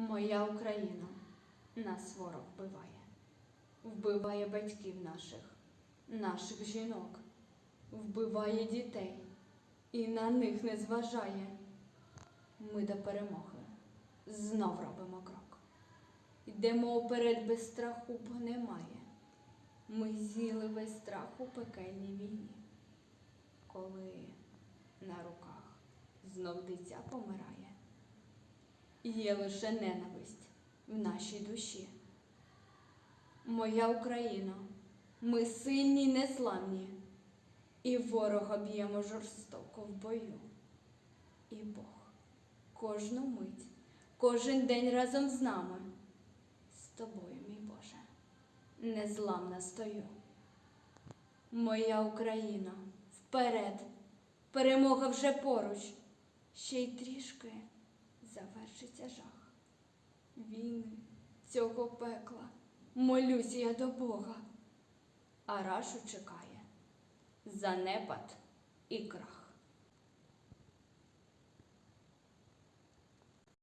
Моя Україна нас ворог вбиває, вбиває батьків наших, наших жінок, вбиває дітей і на них не зважає. Ми до перемоги знов робимо крок. Йдемо уперед без страху, бо немає. Ми з'їли весь страх у пекельній війні, коли на руках знов дитя помирає. Є лише ненависть в нашій душі. Моя Україна, ми сильні й незламні, і ворога б'ємо жорстоко в бою. І Бог кожну мить, кожен день разом з нами. З тобою, мій Боже, незламна стою. Моя Україна, вперед, перемога вже поруч, ще й трішки завершиться жах. Війни цього пекла, молюсь я до Бога, а рашу чекає занепад і крах.